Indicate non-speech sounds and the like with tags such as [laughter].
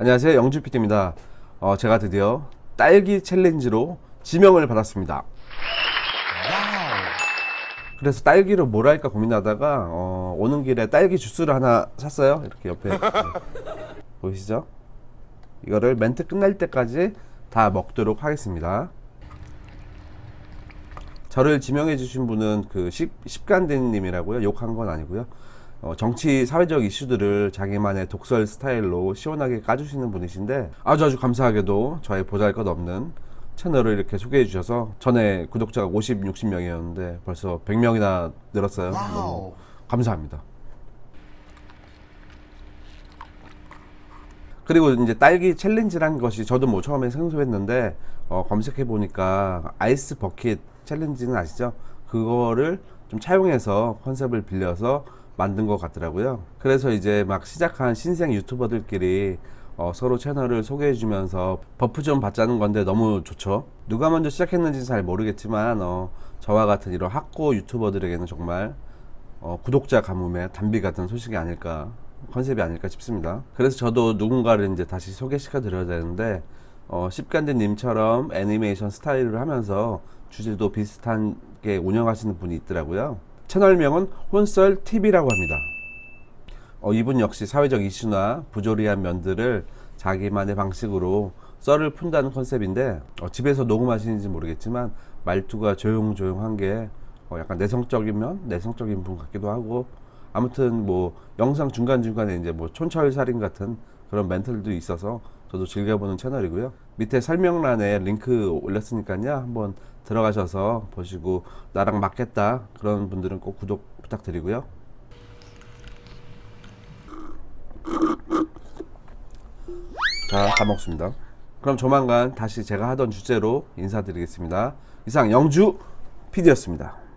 안녕하세요. 영주 PD입니다. 어, 제가 드디어 딸기 챌린지로 지명을 받았습니다. 그래서 딸기로 뭘 할까 고민하다가 어, 오는 길에 딸기 주스를 하나 샀어요. 이렇게 옆에 네. [laughs] 보이시죠? 이거를 멘트 끝날 때까지 다 먹도록 하겠습니다. 저를 지명해 주신 분은 그 십, 십간대님이라고요. 욕한 건 아니고요. 어, 정치 사회적 이슈들을 자기만의 독설 스타일로 시원하게 까주시는 분이신데 아주 아주 감사하게도 저의 보잘것없는 채널을 이렇게 소개해 주셔서 전에 구독자가 50, 60명이었는데 벌써 100명이나 늘었어요. 너무 감사합니다. 그리고 이제 딸기 챌린지란 것이 저도 뭐 처음에 생소했는데 어, 검색해 보니까 아이스 버킷 챌린지는 아시죠? 그거를 좀 차용해서 컨셉을 빌려서 만든 것 같더라고요. 그래서 이제 막 시작한 신생 유튜버들끼리 어, 서로 채널을 소개해 주면서 버프 좀 받자는 건데 너무 좋죠. 누가 먼저 시작했는지 잘 모르겠지만 어, 저와 같은 이런 학고 유튜버들에게는 정말 어, 구독자 가뭄의 단비 같은 소식이 아닐까 컨셉이 아닐까 싶습니다. 그래서 저도 누군가를 이제 다시 소개시켜 드려야 되는데 어, 십간대님처럼 애니메이션 스타일을 하면서 주제도 비슷하게 운영하시는 분이 있더라고요. 채널명은 혼썰 TV라고 합니다. 어, 이분 역시 사회적 이슈나 부조리한 면들을 자기만의 방식으로 썰을 푼다는 컨셉인데 어, 집에서 녹음하시는지 모르겠지만 말투가 조용조용한 게 어, 약간 내성적이면 내성적인 분 같기도 하고 아무튼 뭐 영상 중간 중간에 이제 뭐 촌철살인 같은 그런 멘트들도 있어서 저도 즐겨보는 채널이고요. 밑에 설명란에 링크 올렸으니까요. 한번 들어가셔서 보시고 나랑 맞겠다 그런 분들은 꼭 구독 부탁드리고요. 자, 다 먹습니다. 그럼 조만간 다시 제가 하던 주제로 인사드리겠습니다. 이상 영주 PD였습니다.